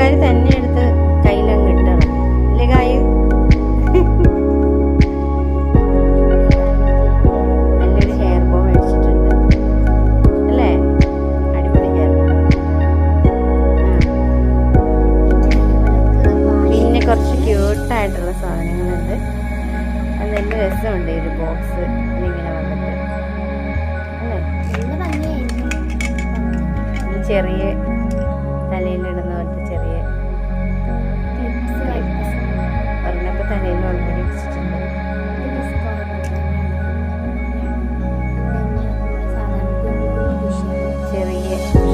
ആൾക്കാർ തന്നെ എടുത്ത് കയ്യിലങ്ങ് ഇട്ടണം. അല്ലേ കായ? അല്ലേ? അടിപൊളി കുറച്ച് സാധനങ്ങളുണ്ട്. ഒരു ബോക്സ് അല്ലേ? ചെറിയ Bye.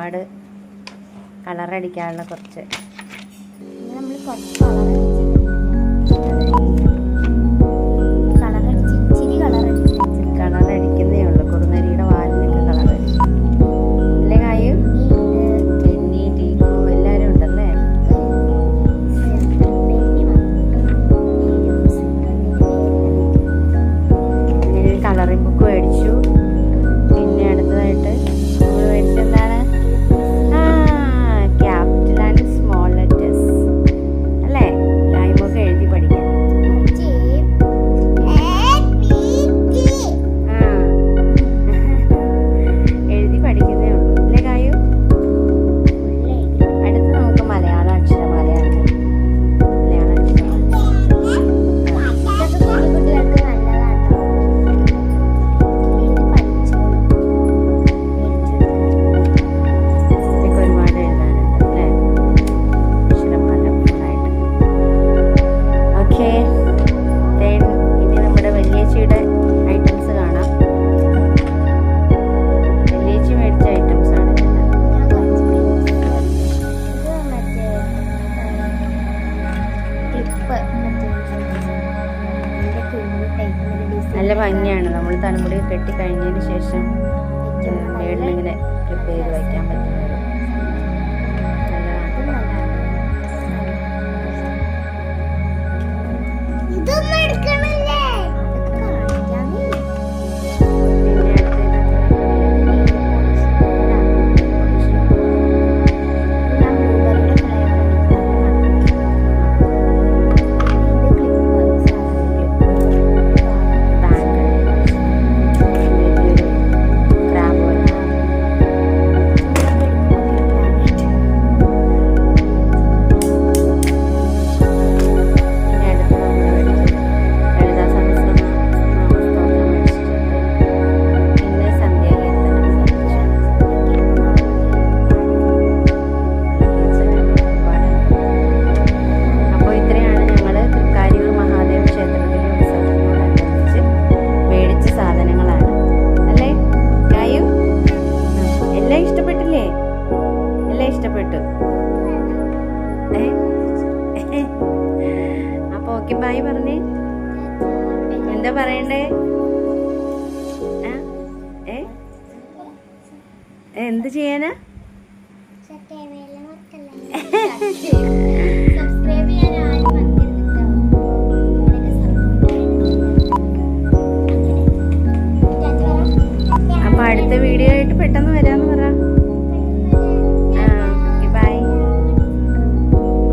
ഒരുപാട് കളറടിക്കാനുള്ള കുറച്ച്. നമ്മൾ കുറച്ച് കളർ ഭംഗിയാണ്. നമ്മൾ തലമുടി കെട്ടി കഴിഞ്ഞതിന് ശേഷം മേളിലിങ്ങനെ ക്ലിപ്പ് വയ്ക്കാൻ പറ്റുന്നത് അപ്പോൾ ഓക്കെ ബായ് പറഞ്ഞേ. എന്താ പറയണ്ടേ? എന്ത് ചെയ്യാനാ? അപ്പൊ അടുത്ത വീഡിയോ ആയിട്ട് പെട്ടെന്ന് വരാന്ന് പറ.